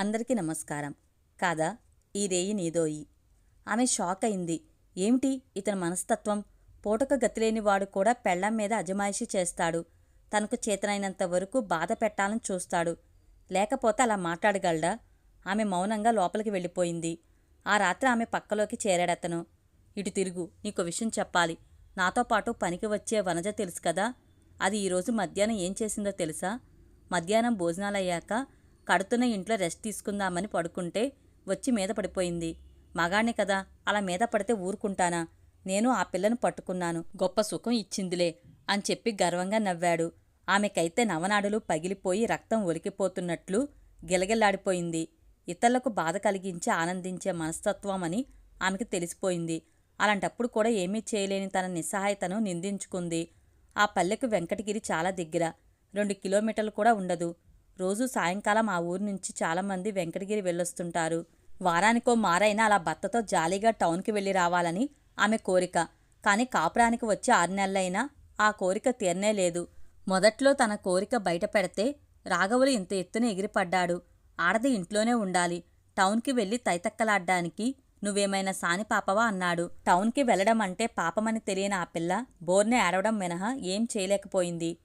అందరికీ నమస్కారం. కాదా? ఈ రేయి నీదోయి ఆమె షాక్ అయింది. ఏమిటి? ఇతని మనస్తత్వం? పూటక గతిలేని వాడు కూడా పెళ్ళాం మీద అజమాయిషి చేస్తాడు. తనకు చేతనైనంత వరకు బాధ పెట్టాలని చూస్తాడు. లేకపోతే అలా మాట్లాడగలడా? ఆమె మౌనంగా లోపలికి వెళ్ళిపోయింది. ఆ రాత్రి ఆమె పక్కలోకి చేరాడతను. ఇటు తిరుగు నీకు విషయం చెప్పాలి. నాతో పాటు పనికి వచ్చే వనజ తెలుసు కదా? అది ఈరోజు మధ్యాహ్నం ఏం చేసిందో తెలుసా? మధ్యాహ్నం భోజనాలయ్యాక కడుతున్న ఇంట్లో రెస్ట్ తీసుకుందామని పడుకుంటే వచ్చి మీద పడిపోయింది. మగాణ్ణి కదా అలా మీద పడితే ఊరుకుంటానా? నేను ఆ పిల్లను పట్టుకున్నాను. గొప్ప సుఖం ఇచ్చిందిలే అని చెప్పి గర్వంగా నవ్వాడు. ఆమెకైతే నవనాడులు పగిలిపోయి రక్తం ఒలికిపోతున్నట్లు గిలగిల్లాడిపోయింది. ఇతరులకు బాధ కలిగించి ఆనందించే మనస్తత్వం అని ఆమెకు తెలిసిపోయింది. అలాంటప్పుడు కూడా ఏమీ చేయలేని తన నిస్సహాయతను నిందించుకుంది. ఆ పల్లెకు వెంకటగిరి చాలా దగ్గర. రెండు కిలోమీటర్లు కూడా ఉండదు. రోజు సాయంకాలం ఆ ఊరు నుంచి చాలామంది వెంకటగిరి వెళ్ళొస్తుంటారు. వారానికో మారైనా అలా భర్తతో జాలీగా టౌన్కి వెళ్ళి రావాలని ఆమె కోరిక. కానీ కాపురానికి వచ్చి ఆరు నెలలైనా ఆ కోరిక తీరనే లేదు. మొదట్లో తన కోరిక బయట పెడితే రాఘవులు ఇంత ఎత్తున ఎగిరిపడ్డాడు. ఆడది ఇంట్లోనే ఉండాలి. టౌన్కి వెళ్ళి తైతక్కలాడ్డానికి నువ్వేమైనా సాని పాపవా అన్నాడు. టౌన్కి వెళ్ళడం అంటే పాపమని తెలియని ఆ పిల్ల బోర్నే ఆడవడం మినహా ఏం చేయలేకపోయింది.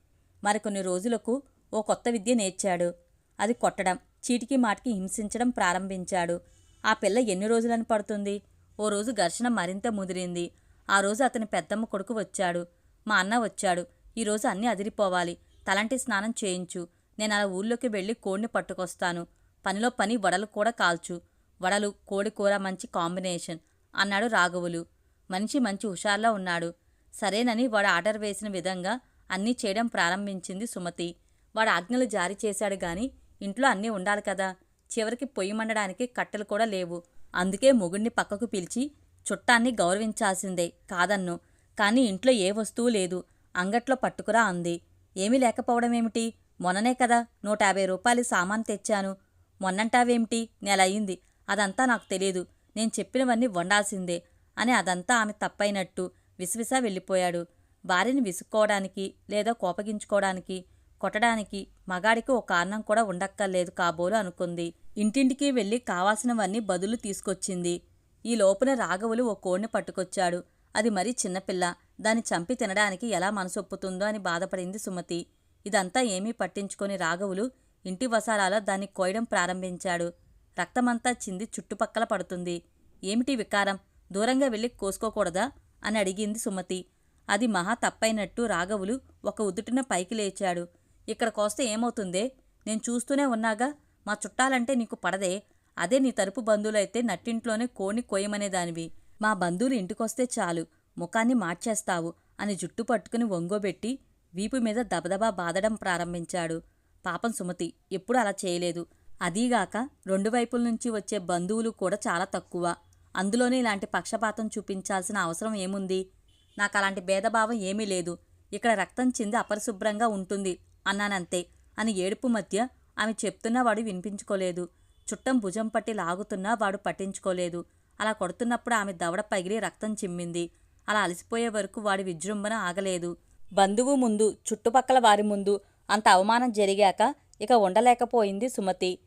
మరికొన్ని రోజులకు ఓ కొత్త విద్య నేర్చాడు. అది కొట్టడం చీటికి మాటికి హింసించడం ప్రారంభించాడు. ఆ పిల్ల ఎన్ని రోజులని పడుతుంది? ఓ రోజు ఘర్షణ మరింత ముదిరింది. ఆ రోజు అతని పెద్దమ్మ కొడుకు వచ్చాడు. మా అన్న వచ్చాడు. ఈరోజు అన్నీ అదిరిపోవాలి. తలంటి స్నానం చేయించు. నేను అలా ఊళ్ళోకి వెళ్ళి కోడిని పట్టుకొస్తాను. పనిలో పని వడలు కూడా కాల్చు. వడలు కోడి కూర మంచి కాంబినేషన్ అన్నాడు రాఘవులు. మనిషి మంచి హుషార్లో ఉన్నాడు. సరేనని వాడు ఆర్డర్ వేసిన విధంగా అన్నీ చేయడం ప్రారంభించింది సుమతి. వాడు ఆజ్ఞలు జారీ చేశాడు గాని ఇంట్లో అన్నీ ఉండాలి కదా. చివరికి పొయ్యి మండడానికి కట్టెలు కూడా లేవు. అందుకే మొగుణ్ణి పక్కకు పిలిచి చుట్టాన్ని గౌరవించాల్సిందే కాదన్ను. కానీ ఇంట్లో ఏ వస్తువు లేదు. అంగట్లో పట్టుకురా అంది. ఏమీ లేకపోవడమేమిటి? మొన్ననే కదా నూట యాభై రూపాయలు సామాన్ తెచ్చాను. మొన్నంటావేమిటి? నెల అయింది. అదంతా నాకు తెలియదు నేను చెప్పినవన్నీ వండాల్సిందే అని అదంతా ఆమె తప్పైనట్టు విసవిసా వెళ్ళిపోయాడు. భార్యని విసుక్కోవడానికి లేదా కోపగించుకోవడానికి కొట్టడానికి మగాడికి ఓ కారణం కూడా ఉండక్కర్లేదు కాబోలు అనుకుంది. ఇంటింటికి వెళ్ళి కావాల్సినవన్నీ బదులు తీసుకొచ్చింది. ఈ లోపున రాఘవులు ఓ కోడిని పట్టుకొచ్చాడు. అది మరీ చిన్నపిల్ల. దాన్ని చంపి తినడానికి ఎలా మనసొప్పుతుందో అని బాధపడింది సుమతి. ఇదంతా ఏమీ పట్టించుకొని రాఘవులు ఇంటి వసారాలో దాన్ని కోయడం ప్రారంభించాడు. రక్తమంతా చింది చుట్టుపక్కల పడుతుంది. ఏమిటి వికారం? దూరంగా వెళ్ళి కోసుకోకూడదా? అని అడిగింది సుమతి. అది మహా తప్పైనట్టు రాఘవులు ఒక ఉదుటిన పైకి లేచాడు. ఇక్కడ కోస్తే ఏమవుతుందే? నేను చూస్తూనే ఉన్నాగా. మా చుట్టాలంటే నీకు పడదే. అదే నీ తరపు బంధువులైతే నట్టింట్లోనే కోణి కోయమనేదానివి మా బంధువులు ఇంటికొస్తే చాలు. ముఖాన్ని మార్చేస్తావు అని జుట్టు పట్టుకుని వంగోబెట్టి వీపు మీద దబదబా బాదడం ప్రారంభించాడు. పాపం సుమతి ఎప్పుడూ అలా చేయలేదు. అదీగాక రెండు వైపుల నుంచి వచ్చే బంధువులు కూడా చాలా తక్కువ. అందులోనే ఇలాంటి పక్షపాతం చూపించాల్సిన అవసరం ఏముంది? నాకు అలాంటి భేదభావం ఏమీ లేదు. ఇక్కడ రక్తం చింది అపరిశుభ్రంగా ఉంటుంది. అన్నానంతే. అని ఏడుపు మధ్య ఆమె చెప్తున్నా వాడు వినిపించుకోలేదు. చుట్టం భుజం పట్టి లాగుతున్నా వాడు పట్టించుకోలేదు. అలా కొడుతున్నప్పుడు ఆమె దవడ పగిలి రక్తం చిమ్మింది. అలా అలసిపోయే వరకు వాడి విజృంభణ ఆగలేదు. బంధువు ముందు చుట్టుపక్కల వారి ముందు అంత అవమానం జరిగాక ఇక ఉండలేకపోయింది సుమతి.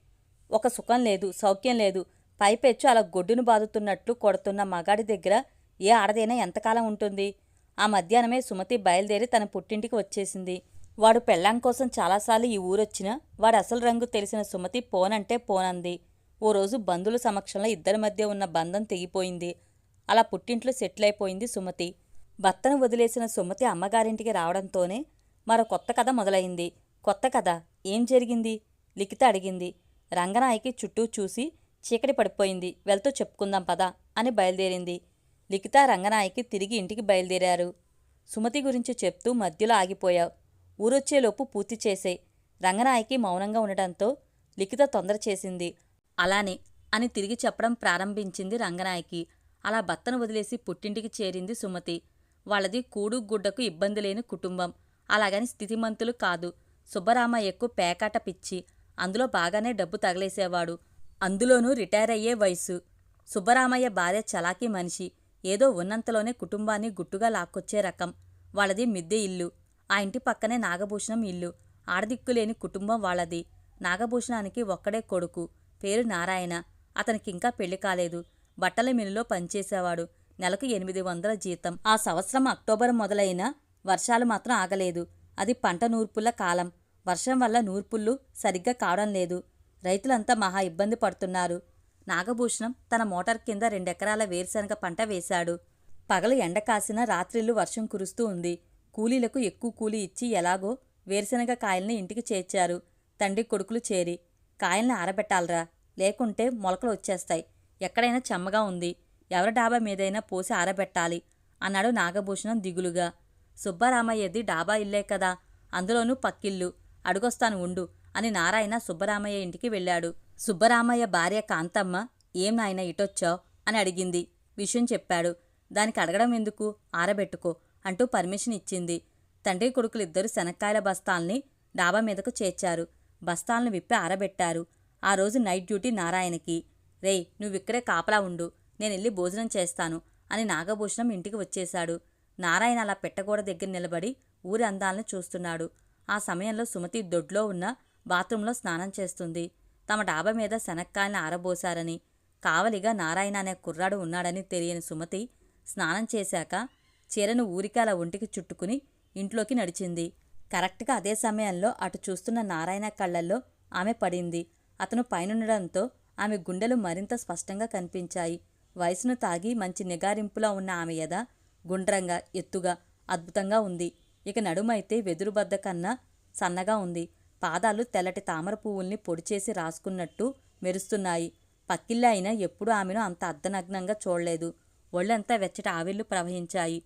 ఒక సుఖం లేదు సౌఖ్యం లేదు. పైపెచ్చు అలా గొడ్డును బాదుతున్నట్లు కొడుతున్న మగాడి దగ్గర ఏ ఆడదైనా ఎంతకాలం ఉంటుంది? ఆ మధ్యాహ్నమే సుమతి బయలుదేరి తన పుట్టింటికి వచ్చేసింది. వాడు పెళ్ళాం కోసం చాలాసార్లు ఈ ఊరొచ్చినా వాడు అసలు రంగు తెలిసిన సుమతి పోనంటే పోనంది. ఓ రోజు బంధువుల సమక్షంలో ఇద్దరి మధ్య ఉన్న బంధం తెగిపోయింది. అలా పుట్టింట్లో సెటిల్ అయిపోయింది సుమతి. భర్తను వదిలేసిన సుమతి అమ్మగారింటికి రావడంతోనే మరో కొత్త కథ మొదలైంది. కొత్త కథ? ఏం జరిగింది? లిఖిత అడిగింది. రంగనాయకి చుట్టూ చూసి చీకటి పడిపోయింది. వెళ్తూ చెప్పుకుందాం పదా అని బయలుదేరింది. లిఖిత రంగనాయకి తిరిగి ఇంటికి బయలుదేరారు. సుమతి గురించి చెప్తూ మధ్యలో ఆగిపోయావు. ఊరొచ్చేలోపు పూర్తి చేసే రంగనాయకి మౌనంగా ఉండడంతో లిఖిత తొందర చేసింది. అలానే అని తిరిగి చెప్పడం ప్రారంభించింది రంగనాయకి. అలా భర్తను వదిలేసి పుట్టింటికి చేరింది సుమతి. వాళ్ళది కూడు గుడ్డకు ఇబ్బంది లేని కుటుంబం. అలాగని స్థితిమంతులు కాదు. సుబ్బరామయ్యకు పేకాట పిచ్చి. అందులో బాగానే డబ్బు తగలేసేవాడు. అందులోనూ రిటైర్ అయ్యే వయసు సుబ్బరామయ్య భార్య చలాకీ మనిషి. ఏదో ఉన్నంతలోనే కుటుంబాన్ని గుట్టుగా లాక్కొచ్చే రకం. వాళ్ళది మిద్దె ఇల్లు. ఆ ఇంటి పక్కనే నాగభూషణం ఇల్లు. ఆడదిక్కులేని కుటుంబం వాళ్ళది. నాగభూషణానికి ఒక్కడే కొడుకు. పేరు నారాయణ. అతనికి ఇంకా పెళ్ళి కాలేదు. బట్టల మిల్లులో పనిచేసేవాడు. నెలకు ఎనిమిది వందల జీతం. ఆ సంవత్సరం అక్టోబర్ మొదలైన వర్షాలు మాత్రం ఆగలేదు. అది పంట నూర్పుల కాలం. వర్షం వల్ల నూర్పుళ్ళు సరిగ్గా కావడం లేదు. రైతులంతా మహా ఇబ్బంది పడుతున్నారు. నాగభూషణం తన మోటార్ కింద రెండెకరాల వేరుశనగ పంట వేశాడు. పగలు ఎండ కాసిన రాత్రిళ్ళు వర్షం కురుస్తూ ఉంది. కూలీలకు ఎక్కువ కూలీ ఇచ్చి ఎలాగో వేరుశనగ కాయల్ని ఇంటికి చేర్చారు. తండ్రి కొడుకులు చేరి కాయల్ని ఆరబెట్టాలరా? లేకుంటే మొలకలు వచ్చేస్తాయి. ఎక్కడైనా చెమ్మగా ఉంది. ఎవరి డాబా మీదైనా పోసి ఆరబెట్టాలి అన్నాడు నాగభూషణం దిగులుగా. సుబ్బరామయ్యది డాబా ఇల్లే కదా అందులోనూ పక్కిల్లు. అడుగొస్తాను ఉండు అని నారాయణ సుబ్బరామయ్య ఇంటికి వెళ్ళాడు. సుబ్బరామయ్య భార్య కాంతమ్మ ఏం నాయన ఇటొచ్చావు? అని అడిగింది. విషయం చెప్పాడు. దానికి అడగడం ఎందుకు? ఆరబెట్టుకో. అంటూ పర్మిషన్ ఇచ్చింది. తండ్రి కొడుకులిద్దరూ శనక్కాయల బస్తాల్ని డాబా మీదకు చేర్చారు. బస్తాలను విప్పి ఆరబెట్టారు. ఆ రోజు నైట్ డ్యూటీ నారాయణకి. రేయ్ నువ్విక్కడే కాపలా ఉండు. నేనెళ్ళి భోజనం చేస్తాను అని నాగభూషణం ఇంటికి వచ్చేశాడు. నారాయణ అలా పెట్టగోడ దగ్గర నిలబడి ఊరి అందాలను చూస్తున్నాడు. ఆ సమయంలో సుమతి దొడ్లో ఉన్న బాత్రూంలో స్నానం చేస్తుంది. తమ డాబా మీద శనక్కాయలను ఆరబోశారని. కావలిగా నారాయణ అనే కుర్రాడు ఉన్నాడని తెలియని సుమతి స్నానం చేశాక చీరను ఊరికాల ఒంటికి చుట్టుకుని ఇంట్లోకి నడిచింది. కరెక్ట్గా అదే సమయంలో అటు చూస్తున్న నారాయణ కళ్ళల్లో ఆమె పడింది. అతను పైనుండడంతో ఆమె గుండెలు మరింత స్పష్టంగా కనిపించాయి. వయసును తాగి మంచి నిగారింపులా ఉన్న ఆమె ఎద గుండ్రంగా ఎత్తుగా అద్భుతంగా ఉంది. ఇక నడుమైతే వెదురుబద్ద కన్నా సన్నగా ఉంది. పాదాలు తెల్లటి తామర పువ్వుల్ని పొడిచేసి రాసుకున్నట్టు మెరుస్తున్నాయి. పక్కిళ్ళ అయినా ఎప్పుడూ ఆమెను అంత అర్ధనగ్నంగా చూడలేదు. ఒళ్ళంతా వెచ్చటి ఆవిర్లు ప్రవహించాయి.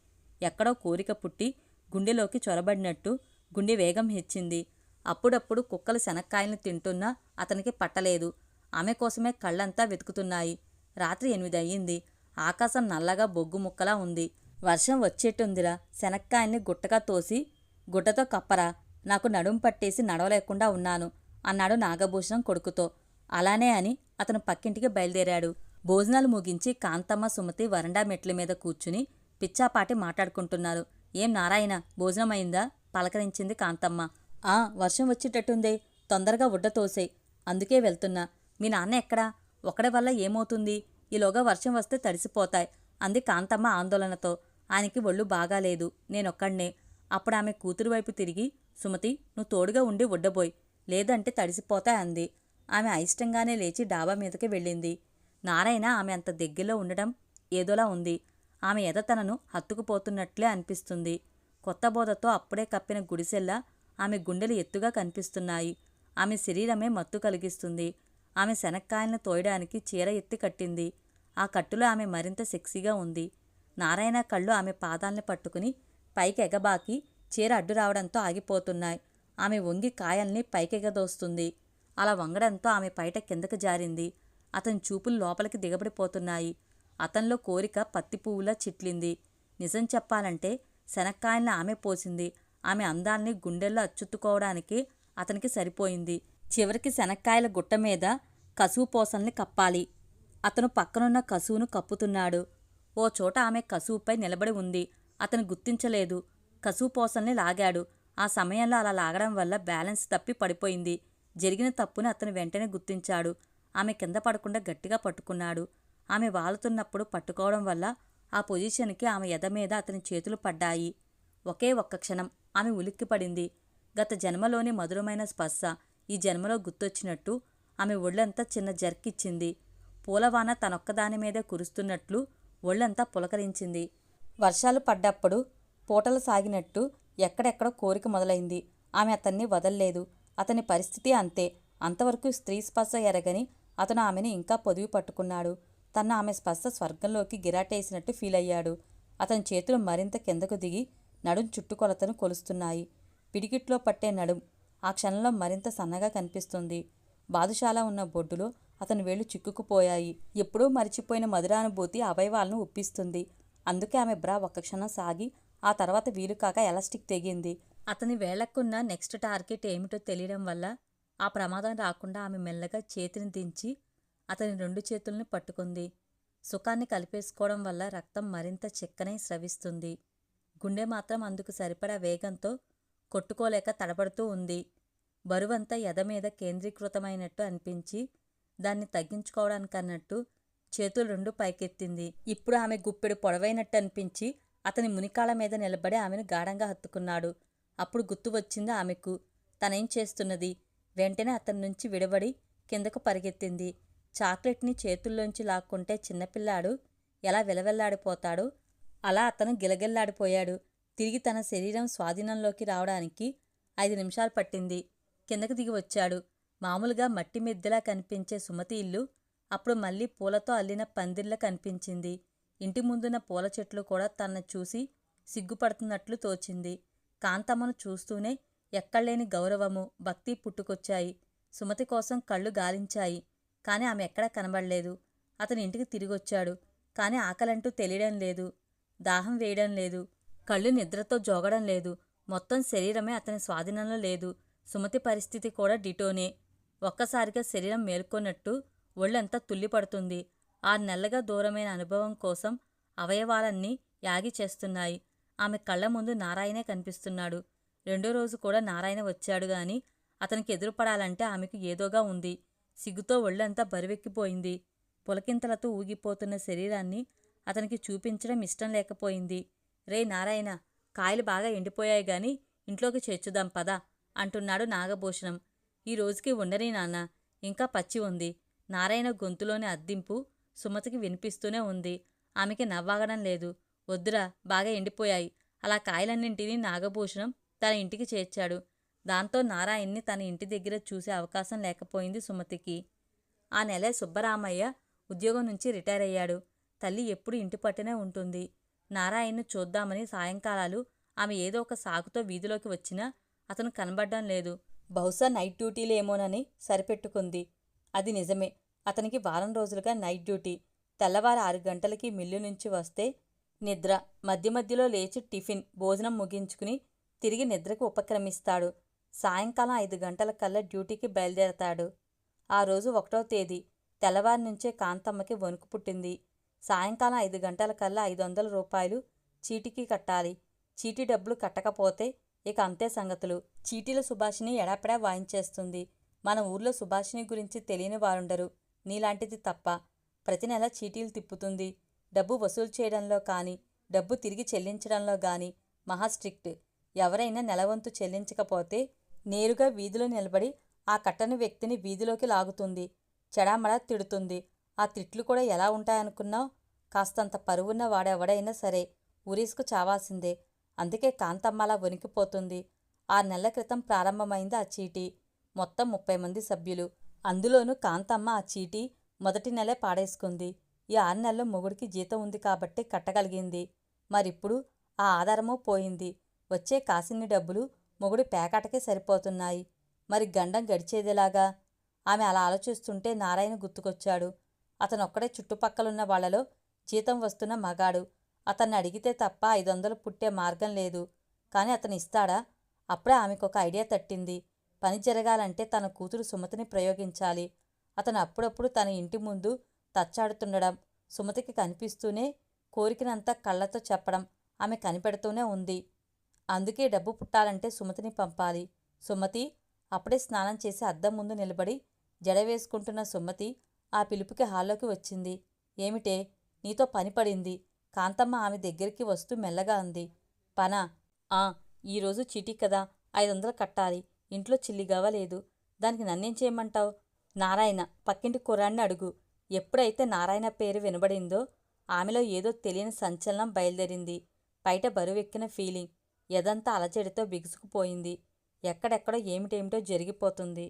ఎక్కడో కోరిక పుట్టి గుండెలోకి చొరబడినట్టు గుండె వేగం హెచ్చింది. అప్పుడప్పుడు కుక్కలు శనక్కాయలను తింటున్నా అతనికి పట్టలేదు. ఆమె కోసమే కళ్ళంతా వెతుకుతున్నాయి. రాత్రి ఎనిమిది అయ్యింది. ఆకాశం నల్లగా బొగ్గు ముక్కలా ఉంది. వర్షం వచ్చేట్టుందిరా. శనక్కాయల్ని గుట్టగా తోసి గుడ్డతో కప్పరా. నాకు నడుం పట్టేసి నడవలేకుండా ఉన్నాను. అన్నాడు నాగభూషణం కొడుకుతో. అలానే అని అతను పక్కింటికి బయలుదేరాడు. భోజనాలు ముగించి కాంతమ్మ సుమతి వరండా మెట్ల మీద కూర్చుని పిచ్చాపాటి మాట్లాడుకుంటున్నారు. ఏం నారాయణ భోజనం అయిందా పలకరించింది కాంతమ్మ. ఆ వర్షం వచ్చేటట్టుందే. తొందరగా ఉడ్డ తోసే అందుకే వెళ్తున్నా. మీ నాన్న ఎక్కడా? ఒకడి వల్ల ఏమవుతుంది? ఈలోగా వర్షం వస్తే తడిసిపోతాయి అంది కాంతమ్మ ఆందోళనతో. ఆయనకి ఒళ్ళు బాగాలేదు. నేనొక్కడినే. అప్పుడు ఆమె కూతురు వైపు తిరిగి సుమతి నువ్వు తోడుగా ఉండి ఉడ్డబోయ్ లేదంటే తడిసిపోతాయి అంది. ఆమె అయిష్టంగానే లేచి డాబా మీదకి వెళ్ళింది. నారాయణ ఆమె అంత దగ్గరలో ఉండడం ఏదోలా ఉంది. ఆమె ఎద తనను హత్తుకుపోతున్నట్లే అనిపిస్తుంది. కొత్త బోధతో అప్పుడే కప్పిన గుడిసెల్లా ఆమె గుండెలు ఎత్తుగా కనిపిస్తున్నాయి. ఆమె శరీరమే మత్తు కలిగిస్తుంది. ఆమె శనక్కాయలను తోయడానికి చీర ఎత్తి కట్టింది. ఆ కట్టులో ఆమె మరింత సెక్సీగా ఉంది. నారాయణ కళ్ళు ఆమె పాదాల్ని పట్టుకుని పైకి ఎగబాకి చీర అడ్డు రావడంతో ఆగిపోతున్నాయి. ఆమె వంగి కాయల్ని పైకెగదోస్తుంది. అలా వంగడంతో ఆమె పైట కిందకు జారింది. అతని చూపులు లోపలికి దిగబడిపోతున్నాయి. అతనిలో కోరిక పత్తి పువ్వులా చిట్లింది. నిజం చెప్పాలంటే శనక్కాయల్ని ఆమె పోసింది. ఆమె అందాల్ని గుండెల్లో అచ్చుత్తుకోవడానికి అతనికి సరిపోయింది. చివరికి శనక్కాయల గుట్ట మీద కసువు పోసల్ని కప్పాలి. అతను పక్కనున్న కసువును కప్పుతున్నాడు. ఓ చోట ఆమె కసువుపై నిలబడి ఉంది. అతను గుర్తించలేదు. కసువు పోసల్ని లాగాడు. ఆ సమయంలో అలా లాగడం వల్ల బ్యాలెన్స్ తప్పి పడిపోయింది. జరిగిన తప్పుని అతను వెంటనే గుర్తించాడు. ఆమె కింద పడకుండా గట్టిగా పట్టుకున్నాడు. ఆమె వాలుతున్నప్పుడు పట్టుకోవడం వల్ల ఆ పొజిషన్కి ఆమె ఎద మీద అతని చేతులు పడ్డాయి. ఒకే ఒక్క క్షణం ఆమె ఉలిక్కిపడింది గత జన్మలోని మధురమైన స్పర్శ ఈ జన్మలో గుర్తొచ్చినట్టు ఆమె ఒళ్ళంతా చిన్న జర్కిచ్చింది పూలవాన తనొక్కదాని మీదే కురుస్తున్నట్లు ఒళ్ళంతా పులకరించింది. వర్షాలు పడ్డప్పుడు పూటలు సాగినట్టు ఎక్కడెక్కడ కోరిక మొదలైంది. ఆమె అతన్ని వదల్లేదు. అతని పరిస్థితి అంతే. అంతవరకు స్త్రీ స్పర్శ ఎరగని అతను ఆమెని ఇంకా పొదివి పట్టుకున్నాడు. తన ఆమె స్పర్శ స్వర్గంలోకి గిరాటేసినట్టు ఫీల్ అయ్యాడు. అతని చేతులు మరింత కిందకు దిగి నడుం చుట్టుకొలతను కొలుస్తున్నాయి. పిడికిట్లో పట్టే నడుం ఆ క్షణంలో మరింత సన్నగా కనిపిస్తుంది. బాదుషాల ఉన్న బొడ్డులో అతని వేళ్ళు చిక్కుకుపోయాయి. ఎప్పుడూ మరిచిపోయిన మధురానుభూతి అవయవాలను ఒప్పిస్తుంది. అందుకే ఆమె బ్రా ఒక్క క్షణం సాగి ఆ తర్వాత వీలుకాక ఎలాస్టిక్ తెగింది. అతని వేళకున్న నెక్స్ట్ టార్గెట్ ఏమిటో తెలియడం వల్ల ఆ ప్రమాదం రాకుండా ఆమె మెల్లగా చేతిని దించి అతని రెండు చేతుల్ని పట్టుకుంది. సుఖాన్ని కలిపేసుకోవడం వల్ల రక్తం మరింత చిక్కనై స్రవిస్తుంది. గుండె మాత్రం అందుకు సరిపడా వేగంతో కొట్టుకోలేక తడబడుతూ ఉంది. బరువంతా ఎద మీద కేంద్రీకృతమైనట్టు అనిపించి దాన్ని తగ్గించుకోవడానికన్నట్టు చేతులు రెండు పైకెత్తింది. ఇప్పుడు ఆమె గుప్పెడు పొడవైనట్టు అనిపించి అతని మునికాళ్ళ మీద నిలబడి ఆమెను గాఢంగా హత్తుకున్నాడు. అప్పుడు గుర్తు వచ్చింది ఆమెకు. తనేం చేస్తున్నది? వెంటనే అతని నుంచి విడబడి కిందకు పరిగెత్తింది. చాక్లెట్ని చేతుల్లోంచి లాక్కుంటే చిన్నపిల్లాడు ఎలా విలవెల్లాడిపోతాడో? అలా అతను గిలగిల్లాడిపోయాడు. తిరిగి తన శరీరం స్వాధీనంలోకి రావడానికి ఐదు నిమిషాలు పట్టింది. కిందకు దిగి వచ్చాడు. మామూలుగా మట్టి మిద్దెలా కనిపించే సుమతి ఇల్లు అప్పుడు మళ్ళీ పూలతో అల్లిన పందిళ్ళ కనిపించింది. ఇంటి ముందున్న పూల చెట్లు కూడా తనను చూసి సిగ్గుపడుతున్నట్లు తోచింది. కాంతమ్మను చూస్తూనే ఎక్కడలేని గౌరవము భక్తి పుట్టుకొచ్చాయి. సుమతి కోసం కళ్ళు గాలించాయి. కాని ఆమె ఎక్కడా కనబడలేదు. అతని ఇంటికి తిరిగొచ్చాడు. కాని ఆకలంటూ తెలియడం లేదు. దాహం వేయడం లేదు. కళ్ళు నిద్రతో జోగడం లేదు. మొత్తం శరీరమే అతని స్వాధీనంలో లేదు. సుమతి పరిస్థితి కూడా డిటోనే. ఒక్కసారిగా శరీరం మేల్కొన్నట్టు ఒళ్ళంతా తుల్లిపడుతుంది. ఆరు నెలలుగా దూరమైన అనుభవం కోసం అవయవాలన్నీ యాగి చేస్తున్నాయి. ఆమె కళ్ళ ముందు నారాయణే కనిపిస్తున్నాడు. రెండో రోజు కూడా నారాయణ వచ్చాడు గాని అతనికి ఎదురుపడాలంటే ఆమెకు ఏదోగా ఉంది. సిగ్గుతో ఒళ్ళంతా బరువెక్కిపోయింది. పులకింతలతో ఊగిపోతున్న శరీరాన్ని అతనికి చూపించడం ఇష్టం లేకపోయింది. రే నారాయణ కాయలు బాగా ఎండిపోయాయి గాని ఇంట్లోకి చేర్చుదాం పదా అంటున్నాడు నాగభూషణం. ఈ రోజుకి ఉండని నాన్న ఇంకా పచ్చి ఉంది. నారాయణ గొంతులోని అద్దింపు సుమతికి వినిపిస్తూనే ఉంది. ఆమెకి నవ్వాగడం లేదు. వద్దురా బాగా ఎండిపోయాయి. అలా కాయలన్నింటినీ నాగభూషణం తన ఇంటికి చేర్చాడు. దాంతో నారాయణ్ణి తన ఇంటి దగ్గర చూసే అవకాశం లేకపోయింది సుమతికి. ఆ నెలే సుబ్బరామయ్య ఉద్యోగం నుంచి రిటైర్ అయ్యాడు. తల్లి ఎప్పుడు ఇంటి పట్టునే ఉంటుంది. నారాయణ్ను చూద్దామని సాయంకాలాలు ఆమె ఏదో ఒక సాకుతో వీధిలోకి వచ్చినా అతను కనబడ్డం లేదు. బహుశా నైట్ డ్యూటీలేమోనని సరిపెట్టుకుంది. అది నిజమే. అతనికి వారం రోజులుగా నైట్ డ్యూటీ. తెల్లవారు ఆరు గంటలకి మిల్లు నుంచి వస్తే నిద్ర. మధ్య మధ్యలో లేచి టిఫిన్ భోజనం ముగించుకుని తిరిగి నిద్రకు ఉపక్రమిస్తాడు. సాయంకాలం ఐదు గంటల కల్లా డ్యూటీకి బయలుదేరతాడు. ఆ రోజు ఒకటో తేదీ. తెల్లవారి నుంచే కాంతమ్మకి వణుకు పుట్టింది. సాయంకాలం ఐదు గంటల కల్లా ఐదు వందల రూపాయలు చీటికి కట్టాలి. చీటీ డబ్బులు కట్టకపోతే ఇక అంతే సంగతులు. చీటీల సుభాషిని ఎడాపెడా వాయించేస్తుంది. మన ఊర్లో సుభాషిని గురించి తెలియని వారుండరు. నీలాంటిది తప్ప. ప్రతి నెల చీటీలు తిప్పుతుంది. డబ్బు వసూలు చేయడంలో కానీ డబ్బు తిరిగి చెల్లించడంలో కానీ మహా స్ట్రిక్ట్. ఎవరైనా నెలవంతు చెల్లించకపోతే నేరుగా వీధిలో నిలబడి ఆ కట్టని వ్యక్తిని వీధిలోకి లాగుతుంది. చెడామడా తిడుతుంది. ఆ తిట్లు కూడా ఎలా ఉంటాయనుకున్నావు? కాస్తంత పరువున్న వాడెవడైనా సరే ఉరీసుకు చావాల్సిందే. అందుకే కాంతమ్మలా వణికిపోతుంది. ఆరు నెలల క్రితం ప్రారంభమైంది ఆ చీటీ. మొత్తం ముప్పై మంది సభ్యులు. అందులోనూ కాంతమ్మ ఆ చీటీ మొదటి నెలే పాడేసుకుంది. ఈ ఆరు నెలల్లో మొగుడికి జీతం ఉంది కాబట్టి కట్టగలిగింది. మరిప్పుడు ఆ ఆధారమూ పోయింది. వచ్చే కాసిన్ని డబ్బులు మొగుడి పేకాటకే సరిపోతున్నాయి. మరి గండం గడిచేదిలాగా? ఆమె అలా ఆలోచిస్తుంటే నారాయణ గుర్తుకొచ్చాడు. అతనొక్కడే చుట్టుపక్కలున్న వాళ్ళలో జీతం వస్తున్న మగాడు. అతన్ని అడిగితే తప్ప ఐదొందలు పుట్టే మార్గం లేదు. కానీ అతను ఇస్తాడా? అప్పుడే ఆమెకు ఒక ఐడియా తట్టింది. పని జరగాలంటే తన కూతురు సుమతిని ప్రయోగించాలి. అతను అప్పుడప్పుడు తన ఇంటి ముందు తచ్చాడుతుండడం సుమతికి కనిపిస్తూనే కోరికనంతా కళ్ళతో చెప్పడం ఆమె కనిపెడుతూనే ఉంది. అందుకే డబ్బు పుట్టాలంటే సుమతిని పంపాలి. సుమతి అప్పుడే స్నానం చేసి అద్దం ముందు నిలబడి జడ వేసుకుంటున్న సుమతి ఆ పిలుపుకి హాల్లోకి వచ్చింది. ఏమిటే? నీతో పని పడింది. కాంతమ్మ ఆమె దగ్గరికి వస్తూ మెల్లగా అంది. పనా? ఆ ఈరోజు చీటీ కదా. ఐదు వందలు కట్టాలి. ఇంట్లో చిల్లిగవ లేదు దానికి నన్నేం చేయమంటావు? నారాయణ పక్కింటి కుర్రాన్ని అడుగు. ఎప్పుడైతే నారాయణ పేరు వినబడిందో ఆమెలో ఏదో తెలియని సంచలనం బయలుదేరింది. బయట బరువెక్కిన ఫీలింగ్ ఎదంతా అలచడితో బిగుసుకుపోయింది. ఎక్కడెక్కడో ఏమిటేమిటో జరిగిపోతుంది.